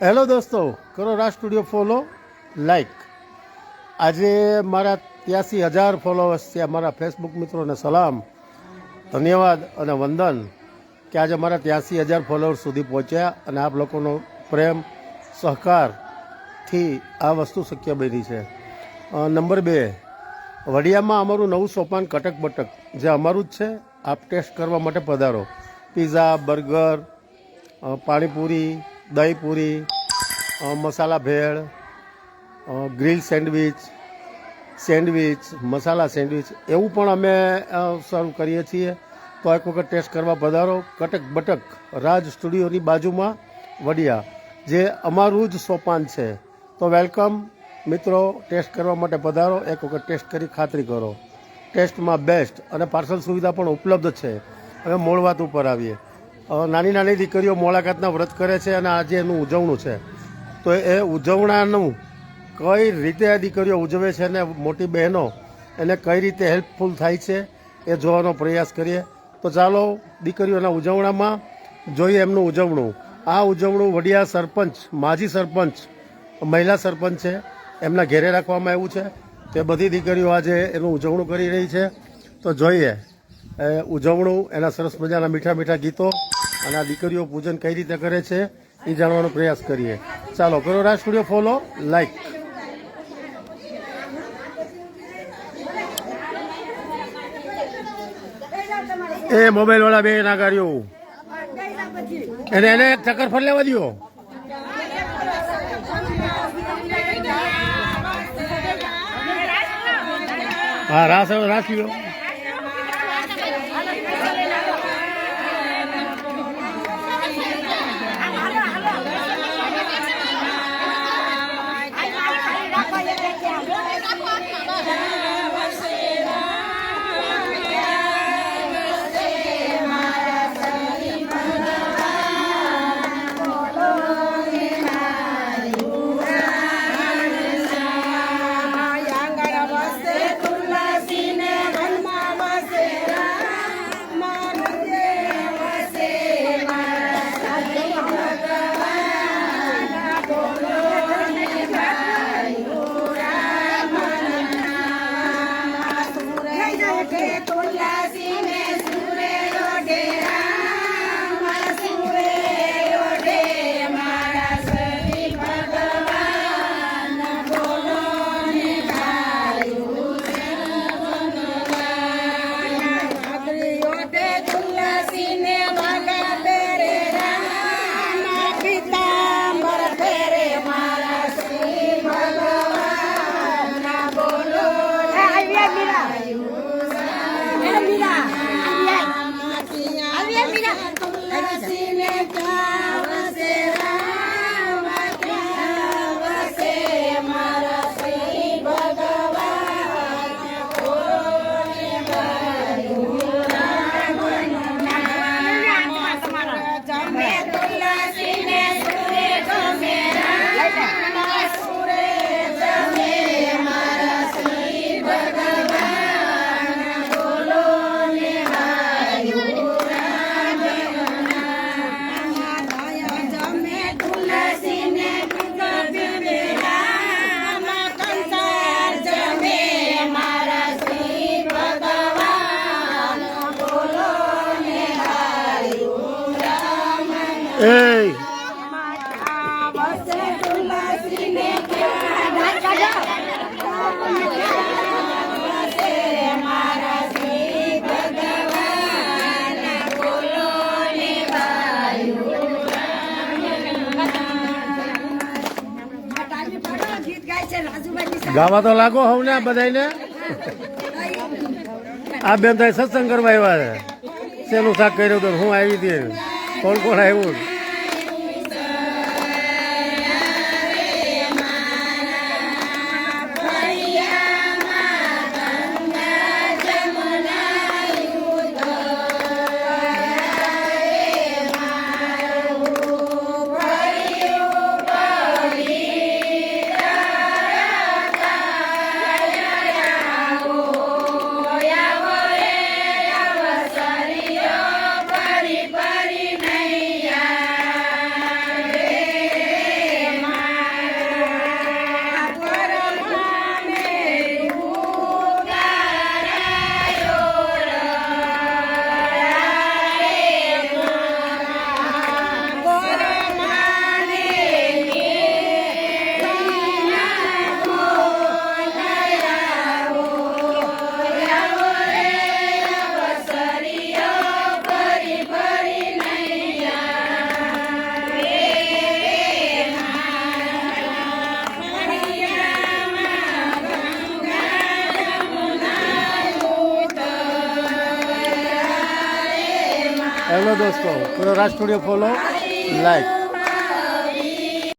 Hello દોસ્તો, કરો Raj studio follow, like. આજે મારા ત્યાંસી હજાર ફોલોવર્સ છે મારા ફેસબુક મિત્રોને સલામ, ધન્યવાદ અને વંદન કે આજે મારા ત્યાંસી હજાર ફોલોવર્સ સુધી પહોંચ્યા અને આપ લોકોનો પ્રેમ સહકારથી આ વસ્તુ શક્ય બની છે. નંબર બે, વડિયામાં અમારું નવું સોપાન કટક બટક, જે અમારું જ છે, આપ ટેસ્ટ કરવા માટે પધારો. Pizza, burger panipuri dahipuri puri masala bhel grill sandwich sandwich, masala sandwich, એવું પણ અમે સર્વ કરીએ છીએ. તો એક વખત ટેસ્ટ કરવા પધારો. કટક બટક રાજ સ્ટુડિયોની બાજુમાં વડિયા, જે અમારું જ સોપાન છે. તો વેલકમ, મિત્રો, ટેસ્ટ કરવા માટે પધારો. એક વખત ટેસ્ટ કરી ખાતરી કરો. ટેસ્ટમાં બેસ્ટ અને પાર્સલ સુવિધા પણ ઉપલબ્ધ છે. હવે મૂળ વાત ઉપર આવીએ. નાની નાની દીકરીઓ મોળાકાતના વ્રત કરે છે અને આજે એનું ઉજવણું છે. તો એ ઉજવણાનું કઈ રીતે આ દીકરીઓ ઉજવે છે અને મોટી બહેનો એને કઈ રીતે હેલ્પફુલ થાય છે એ જોવાનો પ્રયાસ કરીએ. તો ચાલો દીકરીઓના ઉજવણામાં જોઈએ એમનું ઉજવણું. આ ઉજવણું વડિયા સરપંચ, માજી સરપંચ, મહિલા સરપંચ છે. એમના ઘેરે રાખવામાં આવ્યું છે. તે બધી દીકરીઓ આજે એનું ઉજવણું કરી રહી છે. તો જોઈએ ઉજવણું, એના સરસ મજાના મીઠા મીઠા ગીતો અને આ દીકરીઓ પૂજન કઈ રીતે કરે છે એ જાણવાનો પ્રયાસ કરીએ. ચાલો, કરો રાજ સ્ટુડિયો, ફોલો, લાઈક. એ મોબાઈલ વાળા બે ના ગાડીઓ. એને એને ચક્કર ફર લેવા દો હા, રાસ રાસ લ્યો એ ગાવા તો લાગો હોવ ને બધાને આ બેન તો સત્સંગ કરવા આવ્યા છે. શેનું શાક કર્યું હતું હું આવી હતી. કોણ કોણ આવ્યું? ચલો દોસ્તો પૂરો રાજ સ્ટુડિયો ફોલો લાઈક